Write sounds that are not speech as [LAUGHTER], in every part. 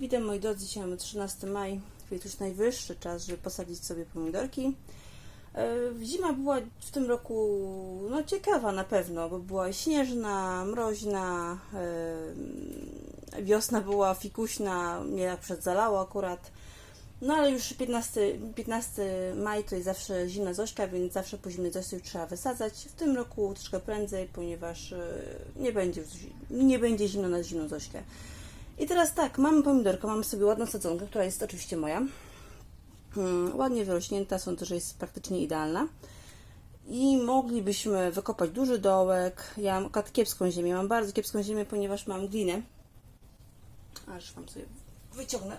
Witam moi drodzy, dzisiaj mamy 13 maj, więc już najwyższy czas, żeby posadzić sobie pomidorki. E, Zima była w tym roku no, ciekawa na pewno, bo była śnieżna, mroźna, e, wiosna była fikuśna, mnie jak przedzalało akurat. No ale już 15, 15 maj to jest zawsze zimna Zośka, więc zawsze po zimnej Zośce trzeba wysadzać. W tym roku troszkę prędzej, ponieważ e, nie będzie, nie będzie zimno na zimną Zośkę. I teraz tak, mamy pomidorkę, mamy sobie ładną sadzonkę, która jest oczywiście moja. Hmm, ładnie wyrośnięta, sądzę, że jest praktycznie idealna. I moglibyśmy wykopać duży dołek. Ja mam kiepską ziemię, mam bardzo kiepską ziemię, ponieważ mam glinę. Aż wam sobie wyciągnę.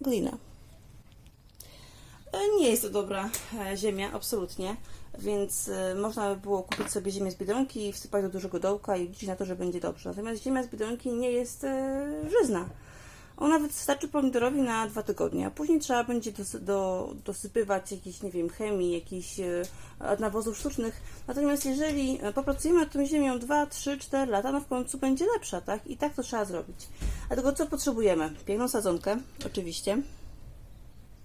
Glina. E, Nie jest to dobra e, ziemia, absolutnie, więc e, można by było kupić sobie ziemię z Biedronki i wsypać do dużego dołka i liczyć na to, że będzie dobrze. Natomiast ziemia z Biedronki nie jest żyzna. Ona wystarczy pomidorowi na dwa tygodnie, a później trzeba będzie do, dosypywać jakiejś, nie wiem, chemii, jakichś nawozów sztucznych. Natomiast jeżeli popracujemy nad tą ziemią 2, 3, 4 lata, no w końcu będzie lepsza, tak? I tak to trzeba zrobić. Dlatego co potrzebujemy? Piękną sadzonkę, oczywiście.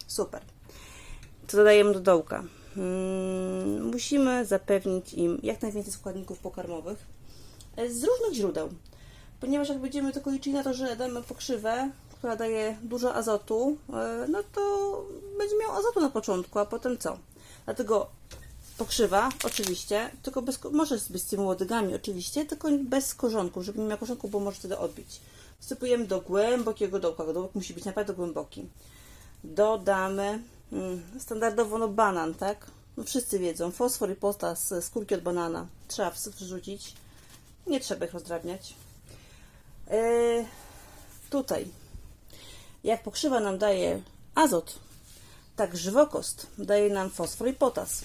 Super. Co dodajemy do dołka? Hmm, musimy zapewnić im jak najwięcej składników pokarmowych e, z różnych źródeł. Ponieważ jak będziemy tylko liczyli na to, że damy pokrzywę, która daje dużo azotu, e, no to będzie miał azotu na początku, a potem co? Dlatego pokrzywa, oczywiście, tylko bez, może być z tymi łodygami, oczywiście, tylko bez korzonków, żeby nie miał korzonków, bo może wtedy odbić. Wsypujemy do głębokiego dołka, dołek musi być naprawdę głęboki. Dodamy mm, standardowo no banan, tak? No wszyscy wiedzą, fosfor i potas, skórki od banana trzeba wrzucić. Nie trzeba ich rozdrabniać. Yy, tutaj, jak pokrzywa nam daje azot, tak żywokost daje nam fosfor i potas.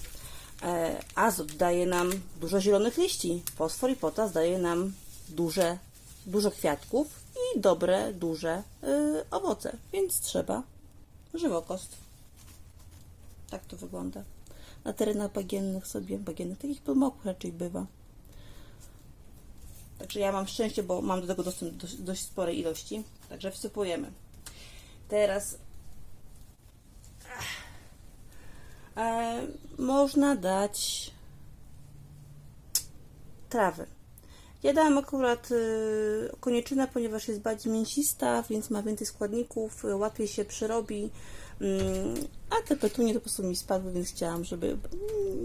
E, azot daje nam dużo zielonych liści, fosfor i potas daje nam duże, dużo kwiatków i dobre, duże y, owoce, więc trzeba żywokost. Tak to wygląda. Na terenach bagiennych sobie, bagiennych, takich pomokłych raczej bywa. Także ja mam szczęście, bo mam do tego dostęp do dość sporej ilości. Także wsypujemy. Teraz e, można dać trawy. Ja dałam akurat y, konieczynę, ponieważ jest bardziej mięsista, więc ma więcej składników, y, łatwiej się przyrobi. Mm, a te petunie to po prostu mi spadły, więc chciałam, żeby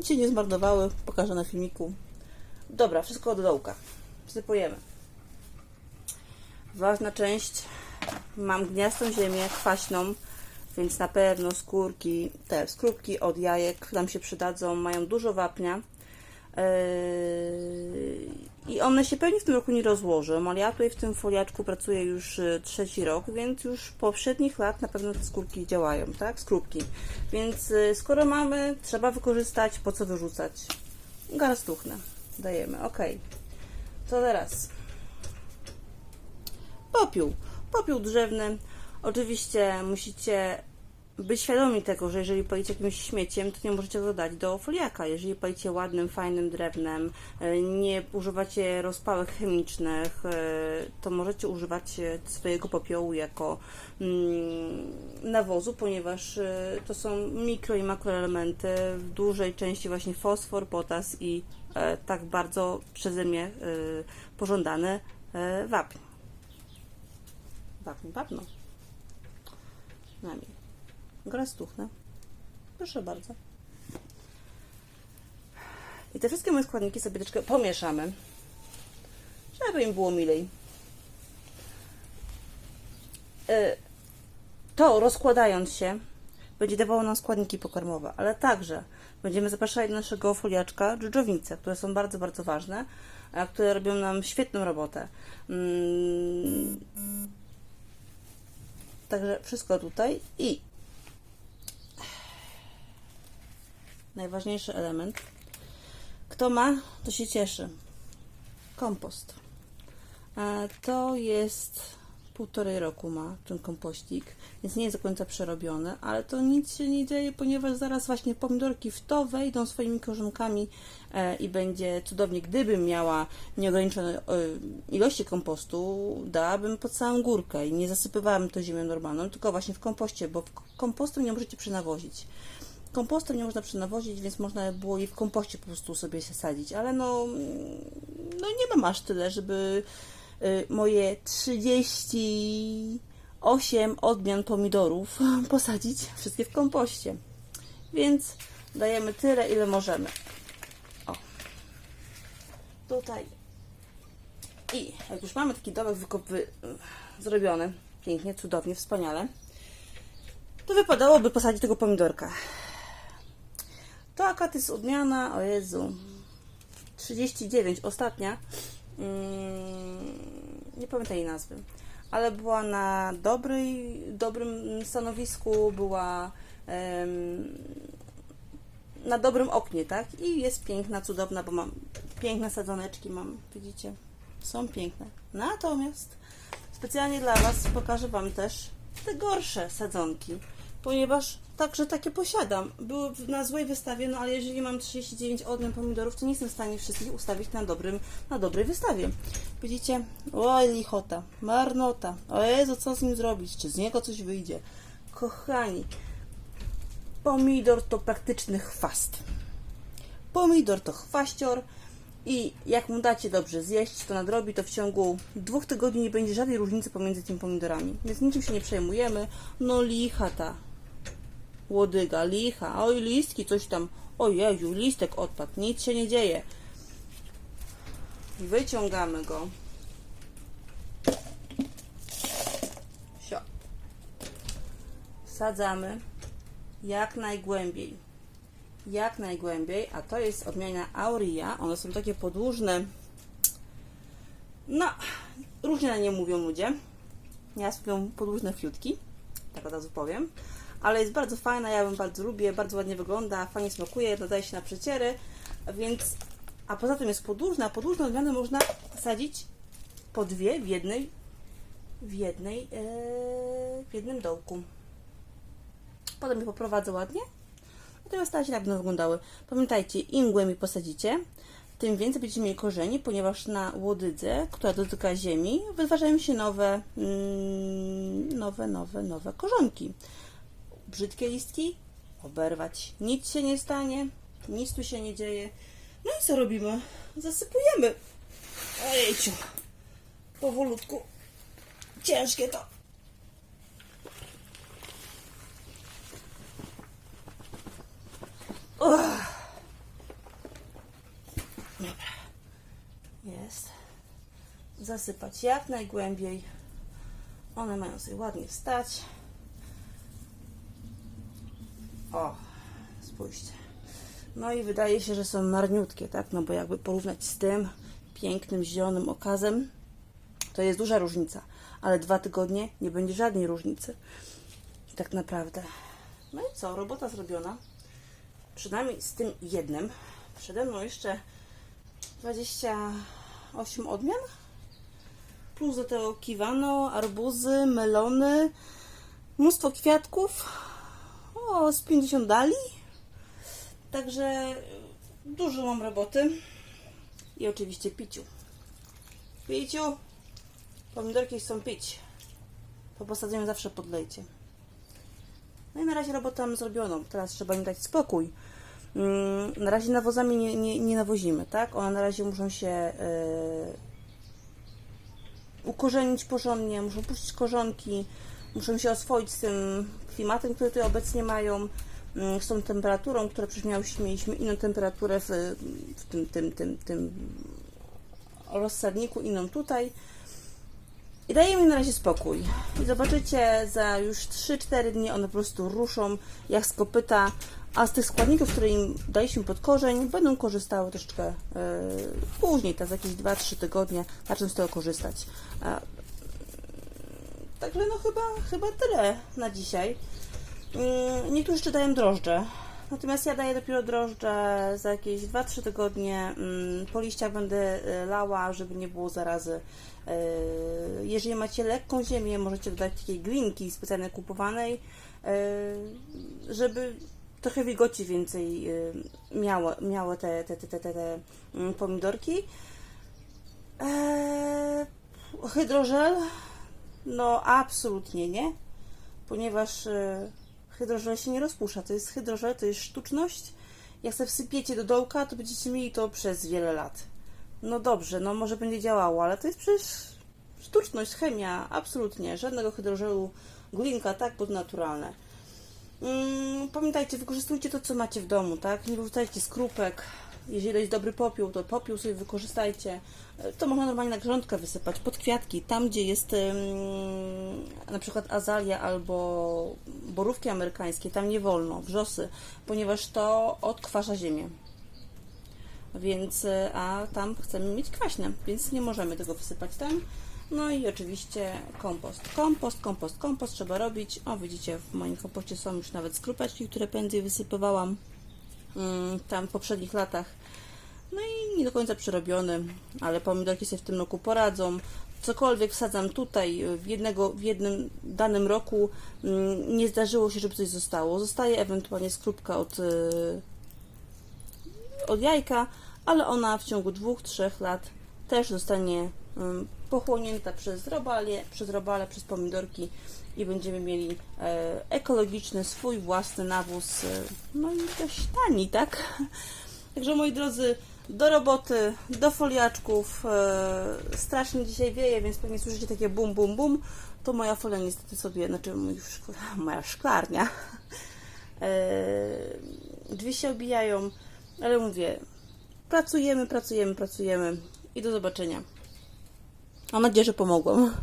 się nie zmarnowały. Pokażę na filmiku. Dobra, wszystko do dołka. Wsypujemy. Ważna część. Mam gniastą ziemię, kwaśną, więc na pewno skórki, te skórki od jajek nam się przydadzą. Mają dużo wapnia. Yy, I one się pewnie w tym roku nie rozłożą, ale ja tutaj w tym foliaczku pracuję już y, trzeci rok, więc już poprzednich lat na pewno te skórki działają, tak? Skrupki. Więc y, skoro mamy, trzeba wykorzystać, po co wyrzucać? Garstuchnę. Dajemy, ok. Co teraz? Popiół. Popiół drzewny. Oczywiście musicie być świadomi tego, że jeżeli palicie jakimś śmieciem, to nie możecie go dać do foliaka. Jeżeli palicie ładnym, fajnym drewnem, e, nie używacie rozpałek chemicznych, e, to możecie używać e, swojego popiołu jako mm, nawozu, ponieważ to są mikro i makroelementy, w dużej części właśnie fosfor, potas i tak bardzo przeze mnie pożądany wapń. Wapń, wapno. Nami. Grastuchne. Proszę bardzo. I te wszystkie moje składniki sobie troszkę pomieszamy, żeby im było milej. E, To rozkładając się będzie dawało nam składniki pokarmowe, ale także będziemy zapraszali do naszego foliaczka dżdżownice, które są bardzo, bardzo ważne, a które robią nam świetną robotę. Mm. Także wszystko tutaj i najważniejszy element. Kto ma, to się cieszy. Kompost. To jest półtorej roku ma ten kompościk, więc nie jest do końca przerobiony, ale to nic się nie dzieje, ponieważ zaraz właśnie pomidorki w to wejdą swoimi korzonkami e, i będzie cudownie. Gdybym miała nieograniczone e, ilości kompostu, dałabym pod całą górkę i nie zasypywałabym to ziemią normalną, tylko właśnie w kompoście, bo kompostem nie możecie przenawozić. Kompostem nie można przenawozić, więc można by było je w kompoście po prostu sobie sadzić, ale no, no nie mam aż tyle, żeby y, moje 38 odmian pomidorów [LAUGHS] posadzić wszystkie w kompoście. Więc dajemy tyle, ile możemy. O. Tutaj. I jak już mamy taki domek wykopy zrobiony, pięknie, cudownie, wspaniale, to wypadałoby posadzić tego pomidorka. To akurat jest odmiana, o Jezu, 39, ostatnia. Mm, nie pamiętam jej nazwy, ale była na dobrej, dobrym stanowisku, była na dobrym oknie, tak? I jest piękna, cudowna, bo mam piękne sadzoneczki, mam, widzicie? Są piękne. Natomiast specjalnie dla Was pokażę Wam też te gorsze sadzonki, ponieważ także takie posiadam. Były na złej wystawie, no ale jeżeli mam 39 odmian pomidorów, to nie jestem w stanie wszystkich ustawić na, dobrym, na dobrej wystawie. Widzicie? Oj, lichota, marnota. O Jezu, co z nim zrobić? Czy z niego coś wyjdzie? Kochani, pomidor to praktyczny chwast. Pomidor to chwaścior i jak mu dacie dobrze zjeść, to nadrobi, to w ciągu dwóch tygodni nie będzie żadnej różnicy pomiędzy tymi pomidorami. Więc niczym się nie przejmujemy. No licha ta łodyga, licha, oj listki, coś tam, ojeju, listek odpadł, nic się nie dzieje. Wyciągamy go. Sio. Wsadzamy jak najgłębiej. Jak najgłębiej, a to jest odmiana Auria. One są takie podłużne. No, różnie na nie mówią ludzie. Ja mówią podłużne fiutki, tak od razu powiem. Ale jest bardzo fajna, ja ją bardzo lubię, bardzo ładnie wygląda, fajnie smakuje, nadaje się na przeciery, więc... A poza tym jest podłużna. Podłużne odmiany można sadzić po dwie w jednej, w jednej, ee, w jednym dołku. Potem je poprowadzę ładnie. Natomiast na tak będą wyglądały. Pamiętajcie, im głębiej posadzicie, tym więcej będziecie mieli korzeni, ponieważ na łodydze, która dotyka ziemi, wytwarzają się nowe, mm, nowe, nowe, nowe korzonki. Brzydkie listki oberwać. Nic się nie stanie, nic tu się nie dzieje. No i co robimy? Zasypujemy. Ojejciu. Powolutku. Ciężkie to. Dobra. Jest. Zasypać jak najgłębiej. One mają sobie ładnie stać. O, spójrzcie. No i wydaje się, że są marniutkie, tak? No bo jakby porównać z tym pięknym, zielonym okazem, to jest duża różnica. Ale dwa tygodnie nie będzie żadnej różnicy. Tak naprawdę. No i co? Robota zrobiona. Przynajmniej z tym jednym. Przede mną jeszcze 28 odmian. Plus do tego kiwano, arbuzy, melony, mnóstwo kwiatków. O, z 50 dali. Także dużo mam roboty. I oczywiście piciu. Piciu. Pomidorki chcą pić. Po posadzeniu zawsze podlejcie. No i na razie robotę mam zrobioną. Teraz trzeba im dać spokój. Mm, Na razie nawozami nie, nie, nie nawozimy, tak? One na razie muszą się yy, ukorzenić porządnie, muszą puścić korzonki, muszą się oswoić z tym klimatem, który tutaj obecnie mają, mm, z tą temperaturą, która przecież miałyśmy, mieliśmy inną temperaturę w, w tym, tym, tym, tym rozsadniku, inną tutaj. I dajemy im na razie spokój. I zobaczycie, za już 3-4 dni one po prostu ruszą jak z kopyta, a z tych składników, które im daliśmy pod korzeń, będą korzystały troszeczkę e, później, tak za jakieś 2-3 tygodnie, zaczną z tego korzystać. E, także no chyba, chyba tyle na dzisiaj. Mm, Niektórzy czytają drożdże. Natomiast ja daję dopiero drożdże za jakieś 2-3 tygodnie. Mm, Po liściach będę e, lała, żeby nie było zarazy. E, Jeżeli macie lekką ziemię, możecie dodać takiej glinki specjalnie kupowanej, e, żeby trochę wilgoci więcej e, miało, miały te, te, te, te, te, te mm, pomidorki. Eee, hydrożel? No, absolutnie nie, ponieważ e, hydrożel się nie rozpuszcza. To jest hydrożel, to jest sztuczność. Jak sobie wsypiecie do dołka, to będziecie mieli to przez wiele lat. No dobrze, no może będzie działało, ale to jest przecież sztuczność, chemia, absolutnie. Żadnego hydrożelu, glinka, tak, bo to naturalne. Mm, pamiętajcie, wykorzystujcie to, co macie w domu, tak? Nie wyrzucajcie skrupek. Jeżeli jest dobry popiół, to popiół sobie wykorzystajcie. E, To można normalnie na grządkę wysypać, pod kwiatki, tam gdzie jest na przykład azalia albo borówki amerykańskie, tam nie wolno, wrzosy, ponieważ to odkwasza ziemię. Więc, e, a tam chcemy mieć kwaśne, więc nie możemy tego wysypać tam. No i oczywiście kompost. Kompost, kompost, kompost trzeba robić. O, widzicie, w moim kompoście są już nawet skrupeczki, które prędzej wysypywałam tam w poprzednich latach. No i nie do końca przerobiony, ale pomidorki sobie w tym roku poradzą. Cokolwiek wsadzam tutaj w, jednego, w jednym danym roku, mm, nie zdarzyło się, żeby coś zostało. Zostaje ewentualnie skrupka od, y, od jajka, ale ona w ciągu dwóch, trzech lat też zostanie ym, pochłonięta przez robale, przez robale, przez pomidorki i będziemy mieli e, ekologiczny, swój własny nawóz, e, no i dość tani, tak? Także moi drodzy, do roboty, do foliaczków. E, strasznie dzisiaj wieje, więc pewnie słyszycie takie bum, bum, bum. To moja folia niestety sobie, znaczy [LAUGHS] moja szklarnia. Drzwi się obijają, ale mówię, pracujemy, pracujemy, pracujemy i do zobaczenia. Mam nadzieję, że pomogłam.